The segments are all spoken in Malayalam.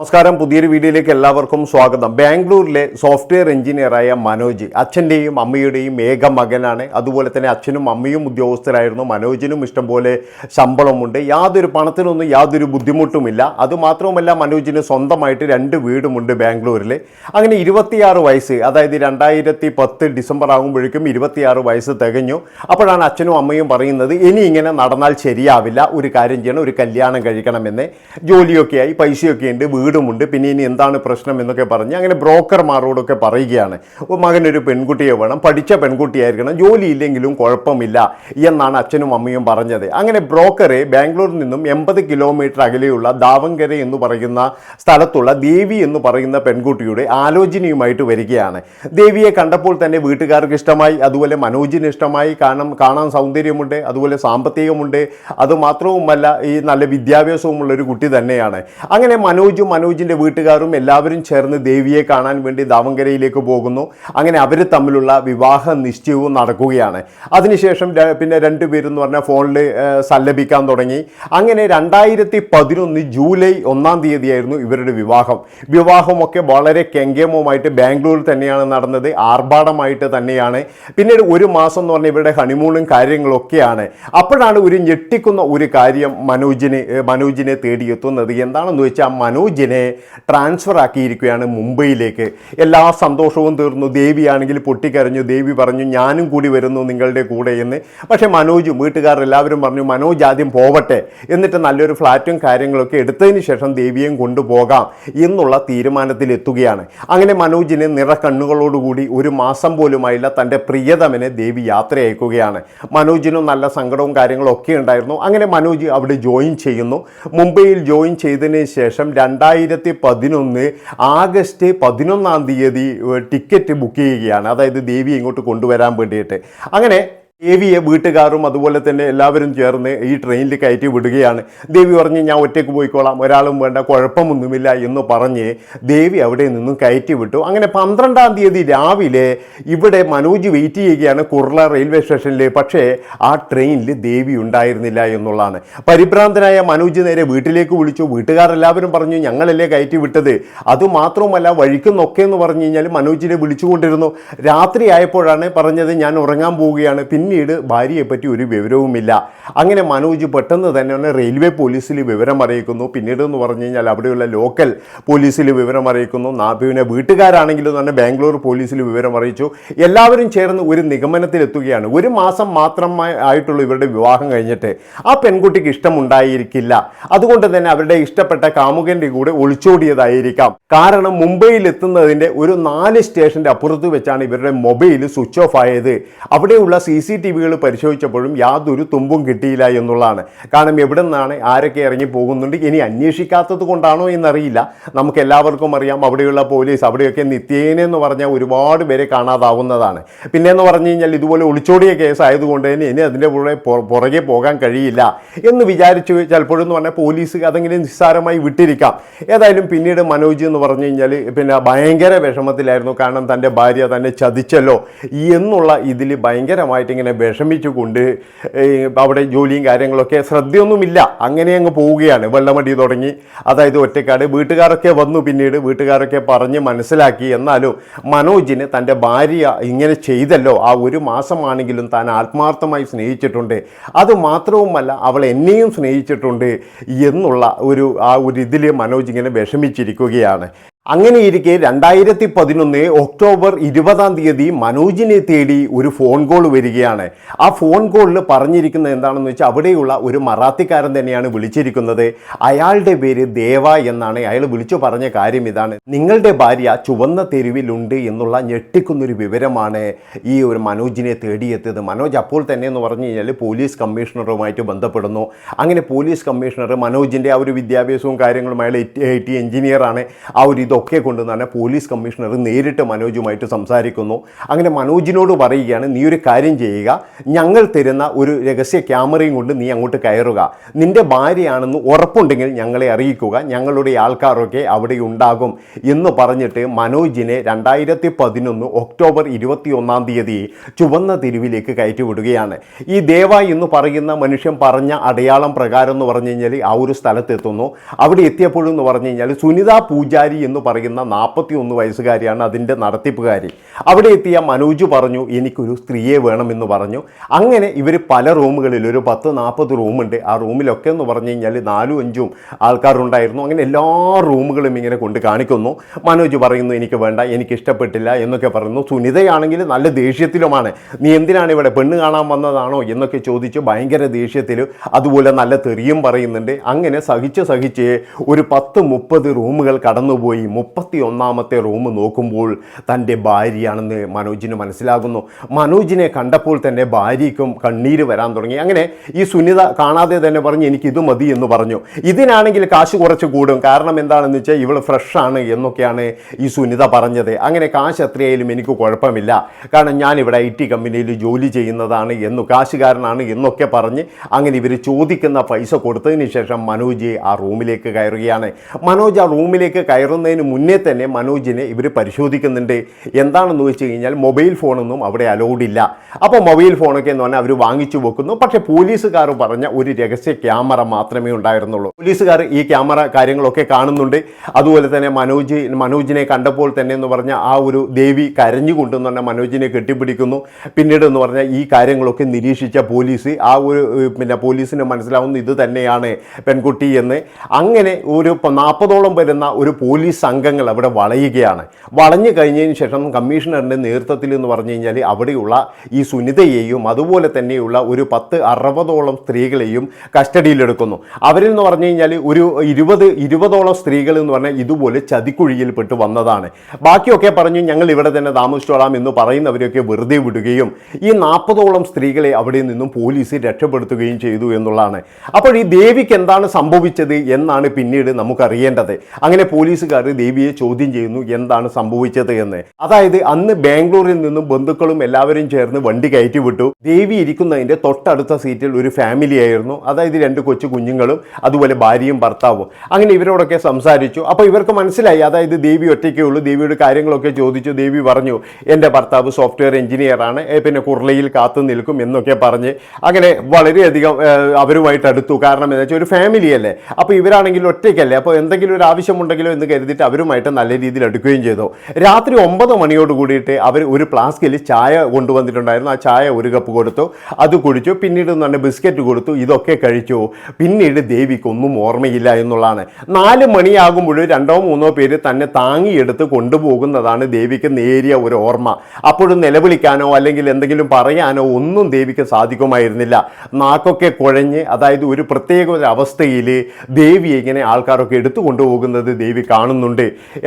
നമസ്കാരം. പുതിയൊരു വീഡിയോയിലേക്ക് എല്ലാവർക്കും സ്വാഗതം. ബാംഗ്ലൂരിലെ സോഫ്റ്റ്വെയർ എഞ്ചിനീയറായ മനോജ് അച്ഛന്റെയും അമ്മയുടെയും ഏക മകനാണ്. അതുപോലെ തന്നെ അച്ഛനും അമ്മയും ഉദ്യോഗസ്ഥരായിരുന്നു. മനോജിനും ഇഷ്ടംപോലെ ശമ്പളമുണ്ട്. യാതൊരു പണത്തിനൊന്നും യാതൊരു ബുദ്ധിമുട്ടുമില്ല. അതുമാത്രവുമല്ല മനോജിന് സ്വന്തമായിട്ട് രണ്ട് വീടുമുണ്ട് ബാംഗ്ലൂരിൽ അങ്ങനെ ഇരുപത്തിയാറ് വയസ്സ് അതായത് രണ്ടായിരത്തി പത്ത് ഡിസംബർ ആകുമ്പോഴേക്കും ഇരുപത്തിയാറ് വയസ്സ് തികഞ്ഞു. അപ്പോഴാണ് അച്ഛനും അമ്മയും പറയുന്നത് ഇനി ഇങ്ങനെ നടന്നാൽ ശരിയാവില്ല. ഒരു കാര്യം ചെയ്യണം ഒരു കല്യാണം കഴിക്കണമെന്ന്. ജോലിയൊക്കെയായി പൈസയൊക്കെ ഉണ്ട് വീടുമുണ്ട്. പിന്നെ ഇനി എന്താണ് പ്രശ്നം എന്നൊക്കെ പറഞ്ഞ് അങ്ങനെ ബ്രോക്കർമാരോടൊക്കെ പറയുകയാണ്. "ഓ, മകനൊരു പെൺകുട്ടിയെ വേണം പഠിച്ച പെൺകുട്ടിയായിരിക്കണം ജോലി ഇല്ലെങ്കിലും കുഴപ്പമില്ല എന്നാണ് അച്ഛനും അമ്മയും പറഞ്ഞത്. അങ്ങനെ ബ്രോക്കറെ ബാംഗ്ലൂരിൽ നിന്നും എൺപത് കിലോമീറ്റർ അകലെയുള്ള ദാവങ്കര എന്ന് പറയുന്ന സ്ഥലത്തുള്ള ദേവി എന്ന് പറയുന്ന പെൺകുട്ടിയുടെ ആലോചനയുമായിട്ട് വരികയാണ്. ദേവിയെ കണ്ടപ്പോൾ തന്നെ വീട്ടുകാർക്ക് ഇഷ്ടമായി അതുപോലെ മനോജിന് ഇഷ്ടമായി കാരണം കാണാൻ സൗന്ദര്യമുണ്ട് അതുപോലെ സാമ്പത്തികമുണ്ട്. അതുമാത്രവുമല്ല ഈ നല്ല വിദ്യാഭ്യാസവുമുള്ള ഒരു കുട്ടി തന്നെയാണ്. അങ്ങനെ മനോജും മനോജിന്റെ വീട്ടുകാരും എല്ലാവരും ചേർന്ന് ദേവിയെ കാണാൻ വേണ്ടി ദാവങ്കരയിലേക്ക് പോകുന്നു. അങ്ങനെ അവർ തമ്മിലുള്ള വിവാഹ നിശ്ചയവും നടക്കുകയാണ്. അതിനുശേഷം പിന്നെ രണ്ടുപേരും എന്ന് പറഞ്ഞാൽ ഫോണിൽ സല്ലപിക്കാൻ തുടങ്ങി. അങ്ങനെ രണ്ടായിരത്തി പതിനൊന്ന് ജൂലൈ ഒന്നാം തീയതിയായിരുന്നു ഇവരുടെ വിവാഹം. വിവാഹമൊക്കെ വളരെ കെങ്കേമവുമായിട്ട് ബാംഗ്ലൂരിൽ തന്നെയാണ് നടന്നത്. ആർഭാടമായിട്ട് തന്നെയാണ്. പിന്നീട് ഒരു മാസം എന്ന് പറഞ്ഞാൽ ഇവരുടെ ഹണിമൂണും കാര്യങ്ങളൊക്കെയാണ്. അപ്പോഴാണ് ഒരു ഞെട്ടിക്കുന്ന ഒരു കാര്യം മനോജിന് മനോജിനെ തേടിയെത്തുന്നത്. എന്താണെന്ന് വെച്ചാൽ മനോജിനെ ട്രാൻസ്ഫർ ആക്കിയിരിക്കുകയാണ് മുംബൈയിലേക്ക്. എല്ലാ സന്തോഷവും തീർന്നു. ദേവിയാണെങ്കിൽ പൊട്ടിക്കരഞ്ഞു. ദേവി പറഞ്ഞു ഞാനും കൂടി വരുന്നു നിങ്ങളുടെ കൂടെ എന്ന്. പക്ഷേ മനോജും വീട്ടുകാർ എല്ലാവരും പറഞ്ഞു മനോജ് ആദ്യം പോവട്ടെ എന്നിട്ട് നല്ലൊരു ഫ്ലാറ്റും കാര്യങ്ങളൊക്കെ എടുത്തതിന് ശേഷം ദേവിയെയും കൊണ്ടുപോകാം എന്നുള്ള തീരുമാനത്തിലെത്തുകയാണ് അങ്ങനെ മനോജിന് നിറക്കണ്ണുകളോടുകൂടി ഒരു മാസം പോലുമായില്ല തന്റെ പ്രിയതമനെ ദേവി യാത്ര അയക്കുകയാണ് മനോജിനും നല്ല സങ്കടവും കാര്യങ്ങളും ഒക്കെ ഉണ്ടായിരുന്നു. അങ്ങനെ മനോജ് അവിടെ ജോയിൻ ചെയ്യുന്നു. മുംബൈയിൽ ജോയിൻ ചെയ്തതിന് ശേഷം രണ്ടായിരത്തി പതിനൊന്ന് ആഗസ്റ്റ് പതിനൊന്നാം തീയതി ടിക്കറ്റ് ബുക്ക് ചെയ്യുകയാണ്. അതായത് ദേവി ഇങ്ങോട്ട് കൊണ്ടുവരാൻ വേണ്ടിയിട്ട്. അങ്ങനെ ദേവിയെ വീട്ടുകാരും അതുപോലെ തന്നെ എല്ലാവരും ചേർന്ന് ഈ ട്രെയിനിൽ കയറ്റി വിടുകയാണ്. ദേവി പറഞ്ഞ് ഞാൻ ഒറ്റയ്ക്ക് പോയിക്കോളാം. ഒരാളും വേണ്ട കുഴപ്പമൊന്നുമില്ല എന്ന് പറഞ്ഞ് ദേവി അവിടെ നിന്നും കയറ്റി വിട്ടു. അങ്ങനെ പന്ത്രണ്ടാം തീയതി രാവിലെ ഇവിടെ മനോജ് വെയിറ്റ് ചെയ്യുകയാണ് കുർള റെയിൽവേ സ്റ്റേഷനിൽ പക്ഷേ ആ ട്രെയിനിൽ ദേവി ഉണ്ടായിരുന്നില്ല എന്നുള്ളതാണ്. പരിഭ്രാന്തനായ മനോജ് നേരെ വീട്ടിലേക്ക് വിളിച്ചു. വീട്ടുകാരെല്ലാവരും പറഞ്ഞു ഞങ്ങളല്ലേ കയറ്റി വിട്ടത്. അതുമാത്രവുമല്ല വഴിക്കുന്നൊക്കെ എന്ന് പറഞ്ഞു കഴിഞ്ഞാൽ മനോജിനെ വിളിച്ചുകൊണ്ടിരുന്നു. രാത്രി ആയപ്പോഴാണ് പറഞ്ഞത് ഞാൻ ഉറങ്ങാൻ പോവുകയാണ്. പിന്നീട് ഭാര്യയെപ്പറ്റി ഒരു വിവരവുമില്ല. അങ്ങനെ മനോജ് പെട്ടെന്ന് തന്നെ റെയിൽവേ പോലീസിൽ വിവരം അറിയിക്കുന്നു. പിന്നീട് എന്ന് പറഞ്ഞു കഴിഞ്ഞാൽ അവിടെയുള്ള ലോക്കൽ പോലീസിൽ വിവരം അറിയിക്കുന്നു. നാ- പിന്നെ വീട്ടുകാരാണെങ്കിലും തന്നെ ബാംഗ്ലൂർ പോലീസിൽ വിവരം അറിയിച്ചു. എല്ലാവരും ചേർന്ന് ഒരു നിഗമനത്തിലെത്തുകയാണ്. ഒരു മാസം മാത്രമായി ആയിട്ടുള്ള ഇവരുടെ വിവാഹം കഴിഞ്ഞിട്ട്. ആ പെൺകുട്ടിക്ക് ഇഷ്ടമുണ്ടായിരിക്കില്ല. അതുകൊണ്ട് തന്നെ അവരുടെ ഇഷ്ടപ്പെട്ട കാമുകന്റെ കൂടെ ഒളിച്ചോടിയതായിരിക്കാം. കാരണം മുംബൈയിൽ എത്തുന്നതിന്റെ ഒരു നാല് സ്റ്റേഷന്റെ അപ്പുറത്ത് വെച്ചാണ് ഇവരുടെ മൊബൈൽ സ്വിച്ച് ഓഫ് ആയത്. അവിടെയുള്ള സി സി ടി വികൾ പരിശോധിച്ചപ്പോഴും യാതൊരു തുമ്പും കിട്ടിയില്ല എന്നുള്ളതാണ്. കാരണം എവിടെ നിന്നാണ് ആരൊക്കെ ഇറങ്ങി പോകുന്നുണ്ട് ഇനി അന്വേഷിക്കാത്തത് കൊണ്ടാണോ എന്നറിയില്ല. നമുക്ക് എല്ലാവർക്കും അറിയാം അവിടെയുള്ള പോലീസ് അവിടെയൊക്കെ നിത്യേന എന്ന് പറഞ്ഞാൽ ഒരുപാട് പേരെ കാണാതാവുന്നതാണ്. പിന്നെ എന്ന് പറഞ്ഞു കഴിഞ്ഞാൽ ഇതുപോലെ ഒളിച്ചോടിയ കേസ് ആയതുകൊണ്ട് തന്നെ ഇനി അതിന്റെ കൂടെ പുറകെ പോകാൻ കഴിയില്ല എന്ന് വിചാരിച്ചു ചിലപ്പോഴെന്ന് പറഞ്ഞാൽ പോലീസ് അതെങ്കിലും നിസ്സാരമായി വിട്ടിരിക്കാം. ഏതായാലും പിന്നീട് മനോജ് എന്ന് പറഞ്ഞു കഴിഞ്ഞാൽ പിന്നെ ഭയങ്കര വിഷമത്തിലായിരുന്നു. കാരണം തന്റെ ഭാര്യ തന്നെ ചതിച്ചല്ലോ. എന്നുള്ള ഇതിൽ ഭയങ്കരമായിട്ട് ഇങ്ങനെ വിഷമിച്ചുകൊണ്ട് ഏഹ്, അവിടെ ജോലിയും കാര്യങ്ങളൊക്കെ ശ്രദ്ധയൊന്നുമില്ല. അങ്ങനെ അങ്ങ് പോവുകയാണ്. വെള്ളമടി തുടങ്ങി. അതായത് ഒറ്റക്കാട് വീട്ടുകാരൊക്കെ വന്നു പിന്നീട്. വീട്ടുകാരൊക്കെ പറഞ്ഞ് മനസ്സിലാക്കി. എന്നാലും മനോജിന് തന്റെ ഭാര്യ ഇങ്ങനെ ചെയ്തല്ലോ. ആ ഒരു മാസമാണെങ്കിലും താൻ ആത്മാർത്ഥമായി സ്നേഹിച്ചിട്ടുണ്ട്. അത് മാത്രവുമല്ല അവൾ എന്നെയും സ്നേഹിച്ചിട്ടുണ്ട് എന്നുള്ള ഒരു ആ ഒരു ഇതിൽ മനോജ് ഇങ്ങനെ വിഷമിച്ചിരിക്കുകയാണ്. അങ്ങനെ ഇരിക്കെ രണ്ടായിരത്തി പതിനൊന്ന് ഒക്ടോബർ ഇരുപതാം തീയതി മനോജിനെ തേടി ഒരു ഫോൺ കോൾ വരികയാണ്. ആ ഫോൺ കോളിൽ പറഞ്ഞിരിക്കുന്നത് എന്താണെന്ന് വെച്ചാൽ അവിടെയുള്ള ഒരു മറാത്തിക്കാരൻ തന്നെയാണ് വിളിച്ചിരിക്കുന്നത്. അയാളുടെ പേര് ദേവ എന്നാണ്. അയാൾ വിളിച്ചു പറഞ്ഞ കാര്യം ഇതാണ്. നിങ്ങളുടെ ഭാര്യ ചുവന്ന തെരുവിലുണ്ട് എന്നുള്ള ഞെട്ടിക്കുന്നൊരു വിവരമാണ് ഈ ഒരു മനോജിനെ തേടിയെത്തിയത്. മനോജ് അപ്പോൾ തന്നെ എന്ന് പറഞ്ഞു കഴിഞ്ഞാൽ പോലീസ് കമ്മീഷണറുമായിട്ട് ബന്ധപ്പെടുന്നു. അങ്ങനെ പോലീസ് കമ്മീഷണർ മനോജിന്റെ ആ ഒരു വിദ്യാഭ്യാസവും കാര്യങ്ങളും അയാൾ ഐ ടി എഞ്ചിനീയറാണ് ആ ഒരു ഇതൊക്കെ ഇതൊക്കെ കൊണ്ട് തന്നെ പോലീസ് കമ്മീഷണർ നേരിട്ട് മനോജുമായിട്ട് സംസാരിക്കുന്നു. അങ്ങനെ മനോജിനോട് പറയുകയാണ് നീ ഒരു കാര്യം ചെയ്യുക. ഞങ്ങൾ തരുന്ന ഒരു രഹസ്യ ക്യാമറയും കൊണ്ട് നീ അങ്ങോട്ട് കയറുക. നിന്റെ ഭാര്യയാണെന്ന് ഉറപ്പുണ്ടെങ്കിൽ ഞങ്ങളെ അറിയിക്കുക. ഞങ്ങളുടെ ആൾക്കാരൊക്കെ അവിടെ ഉണ്ടാകും. എന്ന് പറഞ്ഞിട്ട് മനോജിനെ രണ്ടായിരത്തി പതിനൊന്ന് ഒക്ടോബർ ഇരുപത്തി ഒന്നാം തീയതി ചുവന്ന തെരുവിലേക്ക് കയറ്റിവിടുകയാണ്. ഈ ദേവ എന്ന് പറയുന്ന മനുഷ്യൻ പറഞ്ഞ അടയാളം പ്രകാരം എന്ന് പറഞ്ഞു കഴിഞ്ഞാൽ ആ ഒരു സ്ഥലത്തെത്തുന്നു. അവിടെ എത്തിയപ്പോഴെന്ന് പറഞ്ഞു കഴിഞ്ഞാൽ സുനിത പൂജാരി എന്ന് പറയുന്ന നാൽപ്പത്തി ഒന്ന് വയസ്സുകാരിയാണ് അതിന്റെ നടത്തിപ്പുകാരി. അവിടെ എത്തിയ മനോജ് പറഞ്ഞു എനിക്കൊരു സ്ത്രീയെ വേണമെന്ന് പറഞ്ഞു. അങ്ങനെ ഇവർ പല റൂമുകളിൽ ഒരു പത്ത് നാൽപ്പത് റൂമുണ്ട്. ആ റൂമിലൊക്കെ എന്ന് പറഞ്ഞു കഴിഞ്ഞാൽ നാലും അഞ്ചും ആൾക്കാരുണ്ടായിരുന്നു. അങ്ങനെ എല്ലാ റൂമുകളും ഇങ്ങനെ കൊണ്ട് കാണിക്കുന്നു. മനോജ് പറയുന്നു എനിക്ക് വേണ്ട എനിക്ക് ഇഷ്ടപ്പെട്ടില്ല എന്നൊക്കെ പറയുന്നു. സുനിതയാണെങ്കിൽ നല്ല ദേഷ്യത്തിലുമാണ്. നീ എന്തിനാണ് ഇവിടെ പെണ്ണ് കാണാൻ വന്നതാണോ? എന്നൊക്കെ ചോദിച്ച് ഭയങ്കര ദേഷ്യത്തിൽ അതുപോലെ നല്ല തെറിയും പറയുന്നുണ്ട്. അങ്ങനെ സഹിച്ച് സഹിച്ച് ഒരു പത്ത് മുപ്പത് റൂമുകൾ കടന്നുപോയി. മുപ്പത്തി ഒന്നാമത്തെ റൂം നോക്കുമ്പോൾ തന്റെ ഭാര്യയാണെന്ന് മനോജിന് മനസ്സിലാകുന്നു. മനോജിനെ കണ്ടപ്പോൾ തന്നെ ഭാര്യയ്ക്കും കണ്ണീര് വരാൻ തുടങ്ങി. അങ്ങനെ ഈ സുനിത കാണാതെ തന്നെ പറഞ്ഞ് എനിക്ക് ഇത് മതി എന്ന് പറഞ്ഞു. ഇതിനാണെങ്കിൽ കാശ് കുറച്ച് കൂടും. കാരണം എന്താണെന്ന് വെച്ചാൽ ഇവൾ ഫ്രഷാണ് എന്നൊക്കെയാണ് ഈ സുനിത പറഞ്ഞത്. അങ്ങനെ കാശ് എത്രയായാലും എനിക്ക് കുഴപ്പമില്ല. കാരണം ഞാനിവിടെ ഐ ടി കമ്പനിയിൽ ജോലി ചെയ്യുന്നതാണ് എന്നു കാശുകാരനാണ് എന്നൊക്കെ പറഞ്ഞ് അങ്ങനെ ഇവർ ചോദിക്കുന്ന പൈസ കൊടുത്തതിന് ശേഷം മനോജ് ആ റൂമിലേക്ക് കയറുകയാണ്. മനോജ് ആ റൂമിലേക്ക് കയറുന്നതിന് മുന്നേ തന്നെ മനോജിനെ ഇവർ പരിശോധിക്കുന്നുണ്ട്. എന്താണെന്ന് വെച്ച് കഴിഞ്ഞാൽ മൊബൈൽ ഫോണൊന്നും അവിടെ അലൗഡ് ഇല്ല. അപ്പോൾ മൊബൈൽ ഫോണൊക്കെ എന്ന് പറഞ്ഞാൽ അവർ വാങ്ങിച്ചു വെക്കുന്നു. പക്ഷേ പോലീസുകാർ പറഞ്ഞ ഒരു രഹസ്യ ക്യാമറ മാത്രമേ ഉണ്ടായിരുന്നുള്ളൂ. പോലീസുകാർ ഈ ക്യാമറ കാര്യങ്ങളൊക്കെ കാണുന്നുണ്ട്. അതുപോലെ തന്നെ മനോജ് മനോജിനെ കണ്ടപ്പോൾ തന്നെ എന്ന് പറഞ്ഞാൽ ആ ഒരു ദേവി കരഞ്ഞുകൊണ്ടെന്ന് പറഞ്ഞാൽ മനോജിനെ കെട്ടിപ്പിടിക്കുന്നു. പിന്നീട് എന്ന് പറഞ്ഞാൽ ഈ കാര്യങ്ങളൊക്കെ നിരീക്ഷിച്ച പോലീസ് ആ ഒരു പിന്നെ പോലീസിന് മനസ്സിലാവുന്ന ഇത് തന്നെയാണ് പെൺകുട്ടി എന്ന്. അങ്ങനെ ഒരു നാൽപ്പതോളം വരുന്ന ഒരു പോലീസ് സംഘങ്ങൾ അവിടെ വളയുകയാണ്. വളഞ്ഞു കഴിഞ്ഞതിന് ശേഷം കമ്മീഷണറിന്റെ നേതൃത്വത്തിൽ എന്ന് പറഞ്ഞു കഴിഞ്ഞാൽ അവിടെയുള്ള ഈ സുനിതയെയും അതുപോലെ തന്നെയുള്ള ഒരു പത്ത് അറുപതോളം സ്ത്രീകളെയും കസ്റ്റഡിയിലെടുക്കുന്നു അവരിൽ എന്ന് പറഞ്ഞു കഴിഞ്ഞാൽ ഒരു ഇരുപത് ഇരുപതോളം സ്ത്രീകൾ എന്ന് പറഞ്ഞാൽ ഇതുപോലെ ചതിക്കുഴിയിൽപ്പെട്ട് വന്നതാണ്. ബാക്കിയൊക്കെ പറഞ്ഞു ഞങ്ങൾ ഇവിടെ തന്നെ താമസിച്ചോളാം എന്ന് പറയുന്നവരെയൊക്കെ വെറുതെ വിടുകയും ഈ നാൽപ്പതോളം സ്ത്രീകളെ അവിടെ നിന്നും പോലീസ് രക്ഷപ്പെടുത്തുകയും ചെയ്തു എന്നുള്ളതാണ്. അപ്പോൾ ഈ ദേവിക്ക് എന്താണ് സംഭവിച്ചത് എന്നാണ് പിന്നീട് നമുക്കറിയേണ്ടത്. അങ്ങനെ പോലീസുകാർ ദേവിയെ ചോദ്യം ചെയ്യുന്നു എന്താണ് സംഭവിച്ചത് എന്ന്. അതായത് അന്ന് ബാംഗ്ലൂരിൽ നിന്നും ബന്ധുക്കളും എല്ലാവരും ചേർന്ന് വണ്ടി കയറ്റി വിട്ടു. ദേവി ഇരിക്കുന്നതിന്റെ തൊട്ടടുത്ത സീറ്റിൽ ഒരു ഫാമിലി ആയിരുന്നു. അതായത് രണ്ട് കൊച്ചു കുഞ്ഞുങ്ങളും അതുപോലെ ഭാര്യയും ഭർത്താവും. അങ്ങനെ ഇവരോടൊക്കെ സംസാരിച്ചു. അപ്പോൾ ഇവർക്ക് മനസ്സിലായി അതായത് ദേവി ഒറ്റയ്ക്കേ ഉള്ളൂ ദേവിയുടെ കാര്യങ്ങളൊക്കെ ചോദിച്ചു. ദേവി പറഞ്ഞു എന്റെ ഭർത്താവ് സോഫ്റ്റ്വെയർ എഞ്ചിനീയർ ആണ്. പിന്നെ കുർളയിൽ കാത്തു നിൽക്കും എന്നൊക്കെ പറഞ്ഞ്. അങ്ങനെ വളരെയധികം അവരുമായിട്ട് അടുത്തു. കാരണം എന്താ വെച്ചാൽ ഒരു ഫാമിലി അല്ലേ? അപ്പോൾ ഇവരാണെങ്കിൽ ഒറ്റയ്ക്കല്ലേ? അപ്പോൾ എന്തെങ്കിലും ഒരു ആവശ്യമുണ്ടെങ്കിലോ എന്ന് കരുതിയിട്ട് അവരുമായിട്ട് നല്ല രീതിയിൽ എടുക്കുകയും ചെയ്തു. രാത്രി ഒമ്പത് മണിയോട് കൂടിയിട്ട് അവർ ഒരു ഫ്ലാസ്കിൽ ചായ കൊണ്ടുവന്നിട്ടുണ്ടായിരുന്നു. ആ ചായ ഒരു കപ്പ് കൊടുത്തു. അത് കുടിച്ചു. പിന്നീട് തന്നെ ബിസ്ക്കറ്റ് കൊടുത്തു. ഇതൊക്കെ കഴിച്ചു. പിന്നീട് ദേവിക്കൊന്നും ഓർമ്മയില്ല എന്നുള്ളതാണ്. നാല് മണിയാകുമ്പോൾ രണ്ടോ മൂന്നോ പേര് തന്നെ താങ്ങിയെടുത്ത് കൊണ്ടുപോകുന്നതാണ് ദേവിക്ക് നേരിയ ഒരു ഓർമ്മ. അപ്പോഴും നിലവിളിക്കാനോ അല്ലെങ്കിൽ എന്തെങ്കിലും പറയാനോ ഒന്നും ദേവിക്ക് സാധിക്കുമായിരുന്നില്ല. നാക്കൊക്കെ കുഴഞ്ഞ് അതായത് ഒരു പ്രത്യേക ഒരു അവസ്ഥയിൽ ദേവിയെ ഇങ്ങനെ ആൾക്കാരൊക്കെ എടുത്തു കൊണ്ടുപോകുന്നത് ദേവി കാണുന്നുണ്ട്.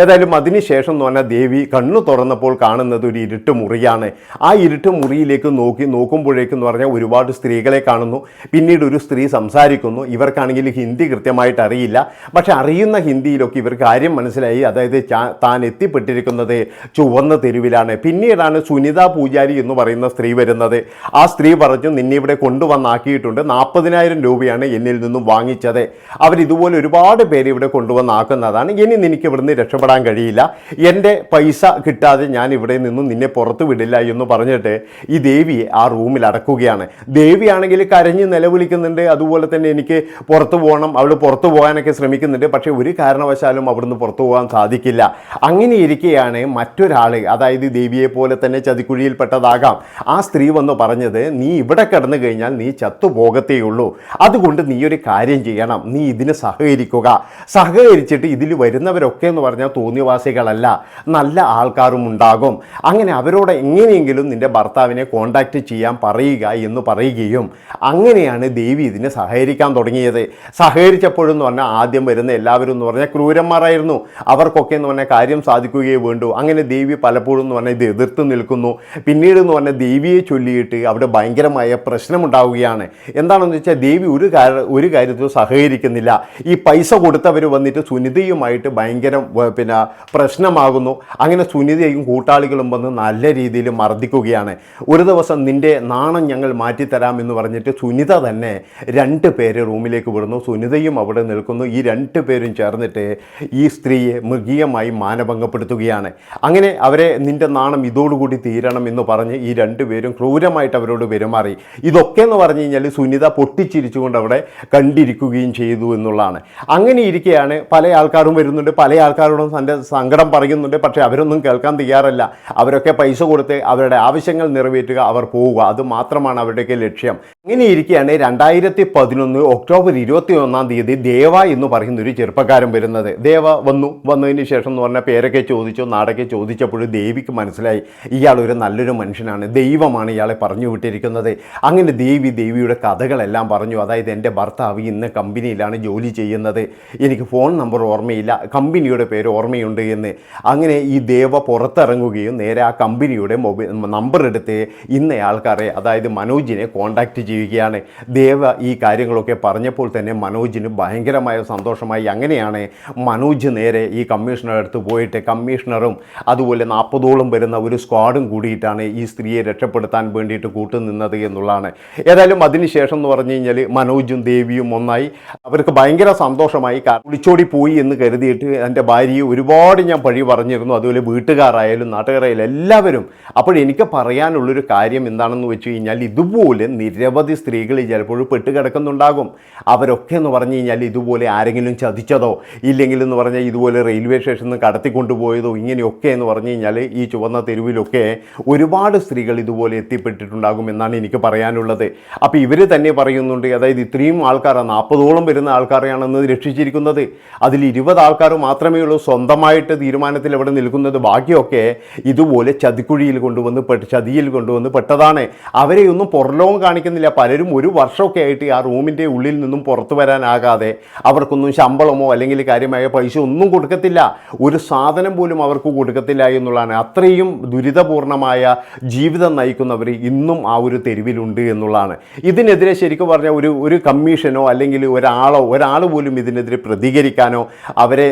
ഏതായാലും അതിനുശേഷം എന്ന് പറഞ്ഞാൽ ദേവി കണ്ണു തുറന്നപ്പോൾ കാണുന്നത് ഒരു ഇരുട്ട് മുറിയാണ്. ആ ഇരുട്ട് മുറിയിലേക്ക് നോക്കി നോക്കുമ്പോഴേക്കെന്ന് പറഞ്ഞാൽ ഒരുപാട് സ്ത്രീകളെ കാണുന്നു. പിന്നീട് ഒരു സ്ത്രീ സംസാരിക്കുന്നു. ഇവർക്കാണെങ്കിൽ ഹിന്ദി കൃത്യമായിട്ട് അറിയില്ല. പക്ഷെ അറിയുന്ന ഹിന്ദിയിലൊക്കെ ഇവർ കാര്യം മനസ്സിലായി. അതായത് താൻ എത്തിപ്പെട്ടിരിക്കുന്നത് ചുവന്ന തെരുവിലാണ്. പിന്നീടാണ് സുനിത പൂജാരി എന്ന് പറയുന്ന സ്ത്രീ വരുന്നത്. ആ സ്ത്രീ പറഞ്ഞു നിന്നെ ഇവിടെ കൊണ്ടുവന്നാക്കിയിട്ടുണ്ട്. നാൽപ്പതിനായിരം രൂപയാണ് എന്നിൽ നിന്നും വാങ്ങിച്ചത്. അവരിതുപോലെ ഒരുപാട് പേര് ഇവിടെ കൊണ്ടുവന്നാക്കുന്നതാണ്. ഇനി നിനക്ക് ഇവിടുന്ന് രക്ഷപ്പെടാൻ കഴിയില്ല. എന്റെ പൈസ കിട്ടാതെ ഞാൻ ഇവിടെ നിന്നും നിന്നെ പുറത്തു വിടില്ല എന്ന് പറഞ്ഞിട്ട് ഈ ദേവിയെ ആ റൂമിൽ അടക്കുകയാണ്. ദേവിയാണെങ്കിൽ കരഞ്ഞ് നിലവിളിക്കുന്നുണ്ട്. അതുപോലെ തന്നെ എനിക്ക് പുറത്തു പോകണം. അവൾ പുറത്തു പോകാനൊക്കെ ശ്രമിക്കുന്നുണ്ട്. പക്ഷേ ഒരു കാരണവശാലും അവിടുന്ന് പുറത്തു പോകാൻ സാധിക്കില്ല. അങ്ങനെ ഇരിക്കെയാണ് മറ്റൊരാൾ അതായത് ദേവിയെ പോലെ തന്നെ ചതിക്കുഴിയിൽപ്പെട്ടതാകാം. ആ സ്ത്രീ വന്ന് പറഞ്ഞത് നീ ഇവിടെ കിടന്നു കഴിഞ്ഞാൽ നീ ചത്തുപോകത്തേയുള്ളൂ അതുകൊണ്ട് നീ ഒരു കാര്യം ചെയ്യണം. നീ ഇതിന് സഹകരിക്കുക. സഹകരിച്ചിട്ട് ഇതിൽ വരുന്നവരൊക്കെ എന്ന് പറഞ്ഞാൽ തോന്നിയവാസികളല്ല. നല്ല ആൾക്കാരും ഉണ്ടാകും. അങ്ങനെ അവരോട് എങ്ങനെയെങ്കിലും നിന്റെ ഭർത്താവിനെ കോണ്ടാക്ട് ചെയ്യാൻ പറയുക എന്ന് പറയുകയും അങ്ങനെയാണ് ദേവി ഇതിനെ സഹകരിക്കാൻ തുടങ്ങിയത്. സഹകരിച്ചപ്പോഴെന്ന് പറഞ്ഞാൽ ആദ്യം വരുന്ന എല്ലാവരും എന്ന് പറഞ്ഞാൽ ക്രൂരന്മാരായിരുന്നു. അവർക്കൊക്കെ എന്ന് പറഞ്ഞാൽ കാര്യം സാധിക്കുകയേ വേണ്ടു. അങ്ങനെ ദേവി പലപ്പോഴും എന്ന് പറഞ്ഞാൽ ഇത് എതിർത്ത് നിൽക്കുന്നു. പിന്നീട് എന്ന് പറഞ്ഞാൽ ദേവിയെ ചൊല്ലിയിട്ട് അവിടെ ഭയങ്കരമായ പ്രശ്നമുണ്ടാവുകയാണ്. എന്താണെന്ന് വെച്ചാൽ ദേവി ഒരു ഒരു കാര്യത്തിലും സഹകരിക്കുന്നില്ല. ഈ പൈസ കൊടുത്തവർ വന്നിട്ട് സുനിതയുമായിട്ട് ഭയങ്കര വ- പിന്നെ പ്രശ്നമാകുന്നു. അങ്ങനെ സുനിതയും കൂട്ടാളികളും വന്ന് നല്ല രീതിയിൽ മർദ്ദിക്കുകയാണ്. ഒരു ദിവസം നിന്റെ നാണം ഞങ്ങൾ മാറ്റിത്തരാം എന്ന് പറഞ്ഞിട്ട് സുനിത തന്നെ രണ്ട് പേര് റൂമിലേക്ക് വിടുന്നു. സുനിതയും അവിടെ നിൽക്കുന്നു. ഈ രണ്ട് പേരും ചേർന്നിട്ട് ഈ സ്ത്രീയെ മൃഗീയമായി മാനഭംഗപ്പെടുത്തുകയാണ്. അങ്ങനെ അവരെ നിന്റെ നാണം ഇതോടുകൂടി തീരണം എന്ന് പറഞ്ഞ് ഈ രണ്ട് പേരും ക്രൂരമായിട്ട് അവരോട് പെരുമാറി. ഇതൊക്കെ എന്ന് പറഞ്ഞു കഴിഞ്ഞാൽ സുനിത പൊട്ടിച്ചിരിച്ചുകൊണ്ട് അവിടെ കണ്ടിരിക്കുകയും ചെയ്തു എന്നുള്ളതാണ്. അങ്ങനെ ഇരിക്കെയാണ് പല ആൾക്കാരും വരുന്നുണ്ട്. പല ആൾക്കാരോടും തന്റെ സങ്കടം പറയുന്നുണ്ട് പക്ഷേ അവരൊന്നും കേൾക്കാൻ തയ്യാറല്ല. അവരൊക്കെ പൈസ കൊടുത്ത് അവരുടെ ആവശ്യങ്ങൾ നിറവേറ്റുക അവർ പോവുക. അത് മാത്രമാണ് അവരുടെയൊക്കെ ലക്ഷ്യം. അങ്ങനെ ഇരിക്കുകയാണ് രണ്ടായിരത്തി പതിനൊന്ന് ഒക്ടോബർ ഇരുപത്തി ഒന്നാം തീയതി ദേവ എന്ന് പറയുന്ന ഒരു ചെറുപ്പക്കാരൻ വരുന്നത്. ദേവ വന്നു. വന്നതിന് ശേഷം എന്ന് പറഞ്ഞാൽ പേരൊക്കെ ചോദിച്ചു നാടൊക്കെ ചോദിച്ചപ്പോൾ ദേവിക്ക് മനസ്സിലായി. ഇയാൾ ഒരു നല്ലൊരു മനുഷ്യനാണ്. ദൈവമാണ് ഇയാളെ പറഞ്ഞു വിട്ടിരിക്കുന്നത്. അങ്ങനെ ദേവി ദേവിയുടെ കഥകളെല്ലാം പറഞ്ഞു. അതായത് എന്റെ ഭർത്താവ് ഇന്ന് കമ്പനിയിലാണ് ജോലി ചെയ്യുന്നത്. എനിക്ക് ഫോൺ നമ്പർ ഓർമ്മയില്ല. കമ്പനിയുടെ പേര് ഓർമ്മയുണ്ട് എന്ന്. അങ്ങനെ ഈ ദേവ പുറത്തിറങ്ങുകയും നേരെ ആ കമ്പനിയുടെ മൊബൈൽ നമ്പർ എടുത്ത് ഇന്ന ആൾക്കാരെ അതായത് മനോജിനെ കോണ്ടാക്റ്റ് ചെയ്യുകയാണ്. ദേവ ഈ കാര്യങ്ങളൊക്കെ പറഞ്ഞപ്പോൾ തന്നെ മനോജിന് ഭയങ്കരമായ സന്തോഷമായി. അങ്ങനെയാണ് മനോജ് നേരെ ഈ കമ്മീഷണറുടെ അടുത്ത് പോയിട്ട് കമ്മീഷണറും അതുപോലെ നാൽപ്പതോളം വരുന്ന ഒരു സ്ക്വാഡും കൂടിയിട്ടാണ് ഈ സ്ത്രീയെ രക്ഷപ്പെടുത്താൻ വേണ്ടിയിട്ട് കൂട്ടുനിന്നത് എന്നുള്ളതാണ്. ഏതായാലും അതിനുശേഷം എന്ന് പറഞ്ഞു കഴിഞ്ഞാൽ മനോജും ദേവിയും ഒന്നായി. അവർക്ക് ഭയങ്കര സന്തോഷമായി. കാരണം വിളിച്ചോടി പോയി എന്ന് കരുതിയിട്ട് എന്റെ ഭാര്യയെ ഒരുപാട് ഞാൻ പഴി പറഞ്ഞിരുന്നു. അതുപോലെ വീട്ടുകാരായാലും നാട്ടുകാരായാലും എല്ലാവരും. അപ്പോൾ എനിക്ക് പറയാനുള്ളൊരു കാര്യം എന്താണെന്ന് വെച്ച് കഴിഞ്ഞാൽ ഇതുപോലെ നിരവധി സ്ത്രീകൾ ചിലപ്പോൾ പെട്ടുകിടക്കുന്നുണ്ടാകും. അവരൊക്കെ എന്ന് പറഞ്ഞു കഴിഞ്ഞാൽ ഇതുപോലെ ആരെങ്കിലും ചതിച്ചതോ ഇല്ലെങ്കിൽ എന്ന് പറഞ്ഞാൽ ഇതുപോലെ റെയിൽവേ സ്റ്റേഷനിൽ നിന്ന് കടത്തിക്കൊണ്ടുപോയതോ ഇങ്ങനെയൊക്കെ എന്ന് പറഞ്ഞു കഴിഞ്ഞാൽ ഈ ചുവന്ന തെരുവിലൊക്കെ ഒരുപാട് സ്ത്രീകൾ ഇതുപോലെ എത്തിപ്പെട്ടിട്ടുണ്ടാകും എന്നാണ് എനിക്ക് പറയാനുള്ളത്. അപ്പോൾ ഇവർ തന്നെ പറയുന്നുണ്ട് അതായത് ഇത്രയും ആൾക്കാരാണ് നാൽപ്പതോളം വരുന്ന ആൾക്കാരെയാണെന്ന് രക്ഷിച്ചിരിക്കുന്നത്. അതിൽ ഇരുപത് ആൾക്കാർ മാത്രമേ ഉള്ളൂ സ്വന്തമായിട്ട് തീരുമാനത്തിൽ എവിടെ നിൽക്കുന്നത് ബാക്കിയൊക്കെ ഇതുപോലെ ചതിക്കുഴിയിൽ കൊണ്ടുവന്ന് പെട്ട് ചതിയിൽ കൊണ്ടുവന്ന് പെട്ടതാണ്. അവരെയൊന്നും പുറലോകം കാണിക്കുന്നില്ല. പലരും ഒരു വർഷമൊക്കെ ആയിട്ട് ആ റൂമിന്റെ ഉള്ളിൽ നിന്നും പുറത്തു വരാനാകാതെ അവർക്കൊന്നും ശമ്പളമോ അല്ലെങ്കിൽ കാര്യമായ പൈസ ഒന്നും കൊടുക്കത്തില്ല. ഒരു സാധനം പോലും അവർക്ക് കൊടുക്കത്തില്ല എന്നുള്ളതാണ്. അത്രയും ദുരിതപൂർണമായ ജീവിതം നയിക്കുന്നവർ ഇന്നും ആ ഒരു തെരുവിലുണ്ട് എന്നുള്ളതാണ്. ഇതിനെതിരെ ശരിക്കും പറഞ്ഞാൽ ഒരു ഒരു കമ്മീഷനോ അല്ലെങ്കിൽ ഒരാളോ ഒരാൾ പോലും ഇതിനെതിരെ പ്രതികരിക്കാനോ അവരെ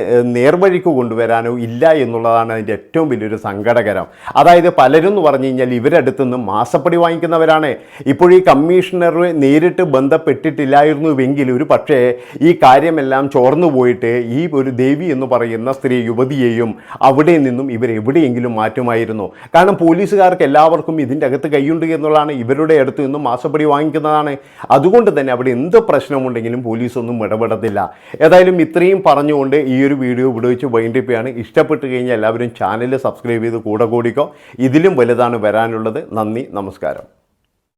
നേർവഴിക്ക് കൊണ്ടുവരാനോ ഇല്ല എന്നുള്ളതാണ് അതിന്റെ ഏറ്റവും വലിയൊരു സങ്കടകരം. അതായത് പലരും എന്ന് പറഞ്ഞു കഴിഞ്ഞാൽ ഇവരടുത്തു നിന്ന് മാസപ്പടി വാങ്ങിക്കുന്നവരാണ്. ഇപ്പോഴീ ഈ കമ്മീഷണർ നേരിട്ട് ബന്ധപ്പെട്ടിട്ടില്ലായിരുന്നുവെങ്കിൽ ഒരു പക്ഷേ ഈ കാര്യമെല്ലാം ചോർന്നു പോയിട്ട് ഈ ഒരു ദേവി എന്ന് പറയുന്ന സ്ത്രീ യുവതിയെയും അവിടെ നിന്നും ഇവരെവിടെയെങ്കിലും മാറ്റുമായിരുന്നു. കാരണം പോലീസുകാർക്ക് എല്ലാവർക്കും ഇതിന്റെ അകത്ത് കൈയുണ്ട് എന്നുള്ളതാണ് ഇവരുടെ അടുത്ത് നിന്നും മാസപ്പടി വാങ്ങിക്കുന്നതാണ്. അതുകൊണ്ട് തന്നെ അവിടെ എന്ത് പ്രശ്നമുണ്ടെങ്കിലും പോലീസൊന്നും ഇടപെടത്തില്ല. ഏതായാലും ഇത്രയും പറഞ്ഞുകൊണ്ട് ഈ ഒരു വീഡിയോ ഇവിടെ വെച്ച് ചെയ്യാണ് ഇഷ്ടപ്പെട്ട് കഴിഞ്ഞാൽ എല്ലാവരും ചാനൽ സബ്സ്ക്രൈബ് ചെയ്ത് കൂടെ കൂടിക്കോ. ഇതിലും വലുതാണ് വരാനുള്ളത്. നന്ദി നമസ്കാരം.